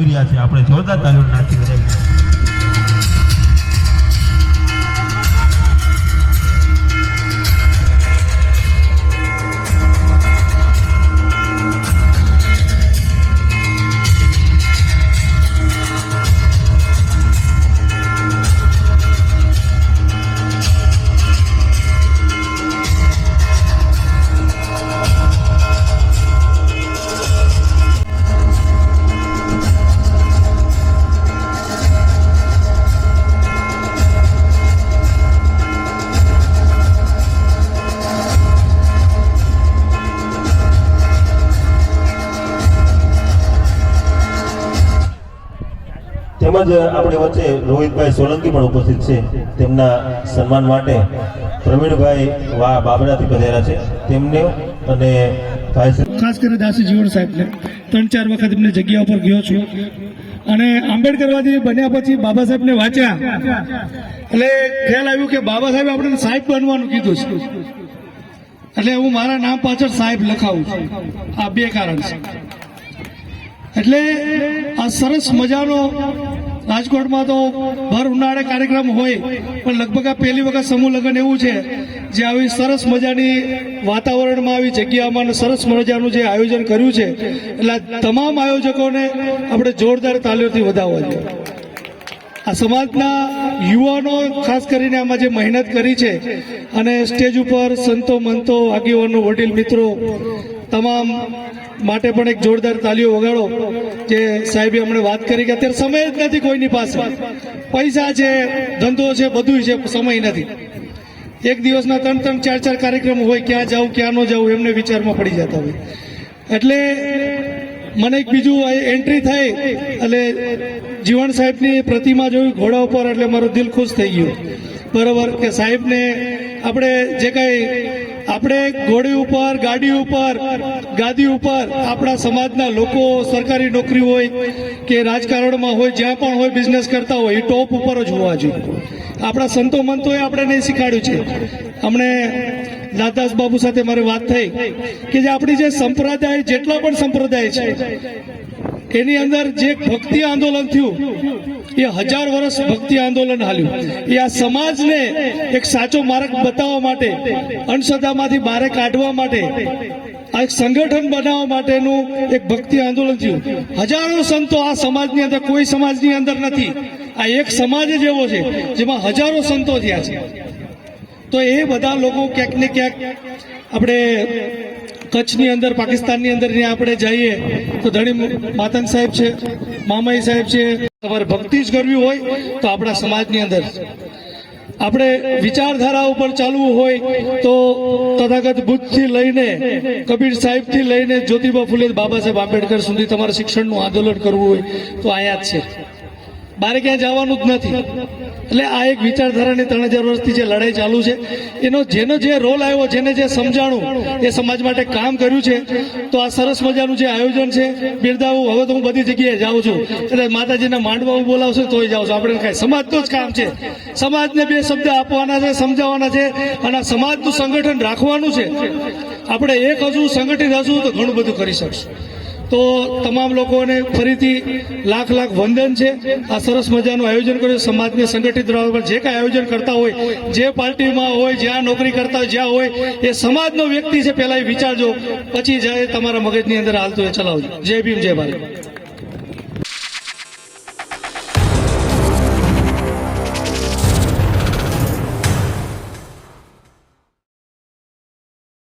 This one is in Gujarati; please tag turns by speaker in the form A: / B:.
A: આવી રહ્યા છે આપણે જોરદાર તાલીમ નાખી વધાવીએ તેમજ આપણી વચ્ચે રોહિતભાઈ સોલંકી પણ ઉપસ્થિત છે. તેમના સન્માન માટે પ્રવીણભાઈ વા બાબરાથી પધાર્યા છે. તેમને અને
B: ખાસ કરીને દાસી જીવણ સાહેબને ત્રણ ચાર વખત એમની જગ્યા ઉપર ગયો છું. અને આંબેડકરવાદી બન્યા પછી બાબા સાહેબને વાંચ્યા. એટલે ખ્યાલ આવ્યું કે બાબા સાહેબે આપણે સાહેબ બનવાનું કીધું છે. એટલે હું મારા નામ પાછળ સાહેબ લખાવું છું. આ બે કારણ છે. એટલે આ સરસ મજાનો રાજકોટમાં તો ભર ઉનાળે કાર્યક્રમ હોય, પણ લગભગ આ પહેલી વખત સમૂહ લગ્ન એવું છે, જે આવી સરસ મજાની વાતાવરણમાં આવી જગ્યામાં સરસ મજાનું જે આયોજન કર્યું છે, એટલે તમામ આયોજકોને આપણે જોરદાર તાલીઓથી વધાવવા જોઈએ. આ સમાજના યુવાનો, ખાસ કરીને આમાં જે મહેનત કરી છે, અને સ્ટેજ ઉપર સંતો મંતો, આગેવાનો, વડીલ મિત્રો તમામ માટે પણ એક જોરદાર તાલીઓ વગાડો જે સાહેબે હમણાં વાત કરી કે અત્યારે સમય જ નથી કોઈની પાસે. પૈસા છે, ધંધો છે બધું છે, સમય નથી. એક દિવસના ત્રણ ત્રણ ચાર ચાર કાર્યક્રમ હોય, ક્યાં જાઉં, ક્યાં ન જાઉં, એમને વિચારમાં પડી જતા હોય. એટલે મને એક બીજું એન્ટ્રી થઈ એટલે જીવણ સાહેબની પ્રતિમા જોયું, ઘોડા ઉપર, એટલે મારું દિલ ખુશ થઈ ગયું. બરોબર કે સાહેબને આપણે જે કંઈ આપણે ઘોડી ઉપર, ગાડી ઉપર, ગાદી ઉપર આપણા સમાજના લોકો, સરકારી નોકરી હોય કે રાજકારણમાં હોય, જ્યાં પણ હોય બિઝનેસ કરતા હોય, એ ટોપ ઉપર જ હોવા જોઈએ. આપણા સંતો મંતોએ આપણે નહીં શીખાડ્યું છે. હમણે દાદાસ બાબુ સાથે મારી વાત થઈ કે જે આપણી જે સંપ્રદાય, જેટલા પણ સંપ્રદાય છે એની અંદર જે ભક્તિ આંદોલન થયું, એ હજાર વર્ષ ભક્તિ આંદોલન હાલ્યું. એ આ સમાજને એક સાચો માર્ગ બતાવવા માટે અંધશ્રદ્ધામાંથી બહાર કાઢવા માટે, આ એક સંગઠન બનાવવા માટેનું એક ભક્તિ આંદોલન થયું. હજારો સંતો આ સમાજની અંદર, કોઈ સમાજની અંદર નથી. આ એક સમાજ જ એવો છે, જેમાં હજારો સંતો થયા છે. તો એ બધા લોકો ક્યાંક ને ક્યાંક આપણે કચ્છની અંદર, પાકિસ્તાનની અંદર આપણે જઈએ, તો ધણી માતંગ સાહેબ છે, મામાઈ સાહેબ છે, તમારે ભક્તિ જ કરવી હોય, તો આપણા સમાજની અંદર. આપણે વિચારધારા ઉપર ચાલવું હોય, તો તથાગત બુદ્ધથી લઈને, કબીર સાહેબથી લઈને જ્યોતિબા ફુલે, બાબા સાહેબ આંબેડકર સુધી તમારે શિક્ષણનું આંદોલન કરવું હોય, તો આયા જ છે. બારે ક્યાંય જવાનું જ નથી. એટલે આ એક વિચારધારાની ત્રણ હજાર વર્ષથી જે લડાઈ ચાલુ છે, એનો જેનો જે રોલ આવ્યો, જેને જે સમજાણું, એ સમાજ માટે કામ કર્યું છે. તો આ સરસ મજાનું જે આયોજન છે બિરદાવું હવે તો હું બધી જગ્યાએ જાઉં છું. એટલે માતાજીના માંડવા હું બોલાવશું, તોય જાઉં છું. આપણે કાંઈ સમાજનું જ કામ છે. સમાજને બે શબ્દ આપવાના છે, સમજાવવાના છે, અને સમાજનું સંગઠન રાખવાનું છે. આપણે એક હજુ સંગઠિત હશું તો ઘણું બધું કરી શકશું. તો તમામ લોકોને ફરીથી લાખ લાખ વંદન છે. આ સરસ મજાનું આયોજન કર્યું સમાજને સંગઠિત પર જે કાંઈ આયોજન કરતા હોય, જે પાર્ટીમાં હોય, જ્યાં નોકરી કરતા જ્યાં હોય, એ સમાજનો વ્યક્તિ છે. પહેલાં એ વિચારજો. પછી જાય તમારા મગજની અંદર હાલતું એ ચલાવજો. જય ભીમ, જય ભારત.